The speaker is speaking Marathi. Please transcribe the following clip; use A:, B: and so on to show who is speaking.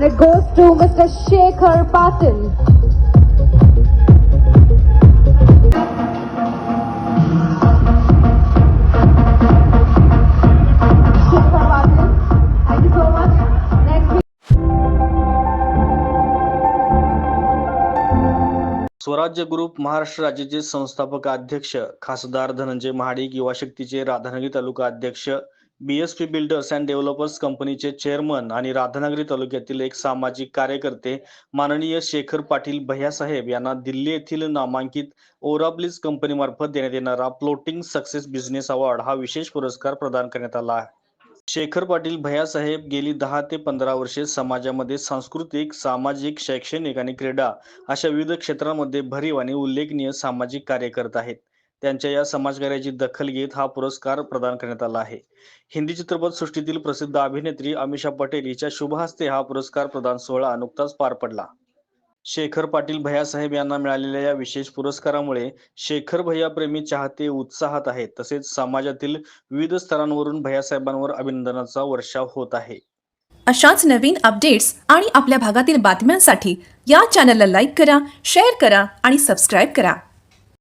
A: and it goes to Mr. Shekhar Patil.
B: Swarajya group Maharashtra राज्याचे संस्थापक अध्यक्ष खासदार धनंजय महाडिक युवा शक्तीचे राधानगरी तालुका अध्यक्ष बीएसपी बिल्डर्स अँड डेव्हलपर्स कंपनीचे चेअरमन आणि राधानगरी तालुक्यातील एक सामाजिक कार्यकर्ते माननीय शेखर पाटील भैयासाहेब यांना दिल्ली येथील नामांकित ओराब्लिज कंपनीमार्फत देण्यात येणारा फ्लोटिंग सक्सेस बिझनेस अवॉर्ड हा विशेष पुरस्कार प्रदान करण्यात आला आहे. शेखर पाटील भैयासाहेब गेली दहा ते पंधरा वर्षे समाजामध्ये सांस्कृतिक सामाजिक शैक्षणिक आणि क्रीडा अशा विविध क्षेत्रांमध्ये भरीव आणि उल्लेखनीय सामाजिक कार्य करत आहेत. त्यांच्या या समाजकार्याची दखल घेत हा पुरस्कार प्रदान करण्यात आला आहे. हिंदी चित्रपट सृष्टीतील प्रसिद्ध अभिनेत्री अमिषा पटेल हिच्या शुभ हस्ते हा पुरस्कार प्रदान सोहळा नुकताच पार पडला. शेखर पाटील भैयासाहेब यांना मिळालेल्या या विशेष पुरस्कारामुळे शेखर भैया प्रेमी चाहते उत्साहात आहेत तसेच समाजातील विविध स्तरांवरून भैयासाहेबांवर अभिनंदनाचा वर्षाव होत आहे.
C: अशाच नवीन अपडेट्स आणि आपल्या भागातील बातम्यांसाठी या चॅनलला लाईक करा शेअर करा आणि सबस्क्राईब करा.